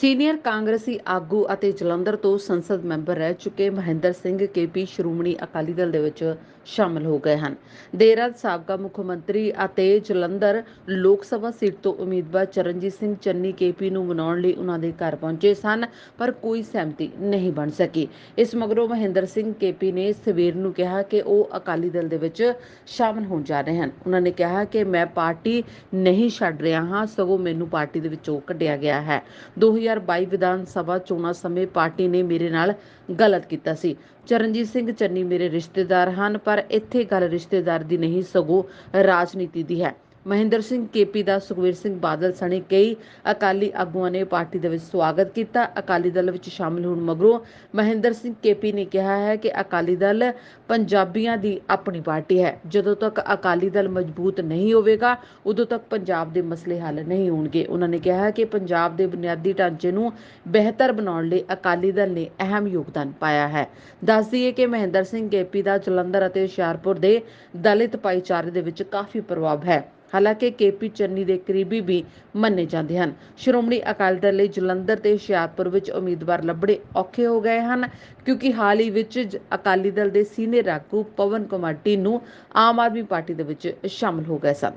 Senior ਕਾਂਗਰਸੀ ਆਗੂ ਅਤੇ ਜਲੰਧਰ ਤੋਂ ਸੰਸਦ ਮੈਂਬਰ ਰਹਿ ਚੁੱਕੇ ਮਹਿੰਦਰ ਸਿੰਘ ਕੇਪੀ ਸ਼੍ਰੋਮਣੀ ਅਕਾਲੀ ਦਲ ਦੇ ਵਿੱਚ ਸ਼ਾਮਲ ਹੋ ਗਏ ਹਨ। ਦੇਰ ਸਾਬਕਾ ਮੁੱਖ ਮੰਤਰੀ ਅਤੇ ਜਲੰਧਰ ਲੋਕ ਸਭਾ ਸੀਟ ਤੋਂ ਉਮੀਦਵਾਰ ਚਰਨਜੀਤ ਸਿੰਘ ਚੰਨੀ ਕੇਪੀ ਨੂੰ ਮਨਾਉਣ ਲਈ ਉਹਨਾਂ ਦੇ ਘਰ ਪਹੁੰਚੇ ਸਨ, ਪਰ ਕੋਈ ਸਹਿਮਤੀ ਨਹੀਂ ਬਣ ਸਕੀ। ਇਸ ਮਗਰੋਂ ਮਹਿੰਦਰ ਸਿੰਘ ਕੇਪੀ ਨੇ ਸਵੇਰ ਨੂੰ ਕਿਹਾ ਕਿ ਉਹ ਅਕਾਲੀ ਦਲ ਦੇ ਵਿੱਚ ਸ਼ਾਮਲ ਹੋਣ ਜਾ ਰਹੇ ਹਨ। ਉਹਨਾਂ ਨੇ ਕਿਹਾ ਕਿ ਮੈਂ ਪਾਰਟੀ ਨਹੀਂ ਛੱਡ ਰਿਹਾ ਹਾਂ, ਸਗੋਂ ਮੈਨੂੰ ਪਾਰਟੀ ਦੇ ਵਿੱਚੋਂ ਕੱਢਿਆ ਗਿਆ ਹੈ। 2022 ਵਿਧਾਨ ਸਭਾ ਚੋਣਾਂ ਸਮੇਂ ਪਾਰਟੀ ਨੇ ਮੇਰੇ ਨਾਲ ਗਲਤ ਕੀਤਾ ਸੀ। ਚਰਨਜੀਤ ਸਿੰਘ ਚੰਨੀ ਮੇਰੇ ਰਿਸ਼ਤੇਦਾਰ ਹਨ, ਪਰ ਇੱਥੇ ਗੱਲ ਰਿਸ਼ਤੇਦਾਰ ਦੀ ਨਹੀਂ, ਸਗੋਂ ਰਾਜਨੀਤੀ ਦੀ ਹੈ। ਮਹਿੰਦਰ ਸਿੰਘ ਕੇਪੀ ਦਾ ਸੁਖਵੀਰ ਸਿੰਘ ਬਾਦਲ ਸਣੇ ਕਈ ਅਕਾਲੀ ਆਗੂਆਂ ਨੇ ਪਾਰਟੀ ਦੇ ਵਿੱਚ ਸਵਾਗਤ ਕੀਤਾ। ਅਕਾਲੀ ਦਲ ਵਿੱਚ ਸ਼ਾਮਲ ਹੋਣ ਮਗਰੋਂ ਮਹਿੰਦਰ ਸਿੰਘ ਕੇਪੀ ਨੇ ਕਿਹਾ ਹੈ ਕਿ ਅਕਾਲੀ ਦਲ ਪੰਜਾਬੀਆਂ ਦੀ ਆਪਣੀ ਪਾਰਟੀ ਹੈ। ਜਦੋਂ ਤੱਕ ਅਕਾਲੀ ਦਲ ਮਜ਼ਬੂਤ ਨਹੀਂ ਹੋਵੇਗਾ, ਉਦੋਂ ਤੱਕ ਪੰਜਾਬ ਦੇ ਮਸਲੇ ਹੱਲ ਨਹੀਂ ਹੋਣਗੇ। ਉਹਨਾਂ ਨੇ ਕਿਹਾ ਕਿ ਪੰਜਾਬ ਦੇ ਬੁਨਿਆਦੀ ਢਾਂਚੇ ਨੂੰ ਬਿਹਤਰ ਬਣਾਉਣ ਲਈ ਅਕਾਲੀ ਦਲ ਨੇ ਅਹਿਮ ਯੋਗਦਾਨ ਪਾਇਆ ਹੈ। ਦੱਸ ਦਈਏ ਕਿ ਮਹਿੰਦਰ ਸਿੰਘ ਕੇਪੀ ਦਾ ਜਲੰਧਰ ਅਤੇ ਹੁਸ਼ਿਆਰਪੁਰ ਦੇ ਦਲਿਤ ਭਾਈਚਾਰੇ ਦੇ ਵਿੱਚ ਕਾਫੀ ਪ੍ਰਭਾਵ ਹੈ। ਹਾਲਾਂਕਿ ਕੇਪੀ ਚੰਨੀ ਦੇ ਕਰੀਬੀ ਵੀ ਮੰਨੇ ਜਾਂਦੇ ਹਨ। ਸ਼੍ਰੋਮਣੀ ਅਕਾਲੀ ਦਲ ਲਈ ਜਲੰਧਰ ਤੇ ਹੁਸ਼ਿਆਰਪੁਰ ਵਿੱਚ ਉਮੀਦਵਾਰ ਲੱਭਣੇ ਔਖੇ ਹੋ ਗਏ ਹਨ, ਕਿਉਂਕਿ ਹਾਲ ਹੀ ਵਿੱਚ ਜ- ਅਕਾਲੀ ਦਲ ਦੇ ਸੀਨੀਅਰ ਆਗੂ ਪਵਨ ਕੁਮਾਰ ਟੀਨੂ ਆਮ ਆਦਮੀ ਪਾਰਟੀ ਦੇ ਵਿੱਚ ਸ਼ਾਮਲ ਹੋ ਗਏ ਸਨ।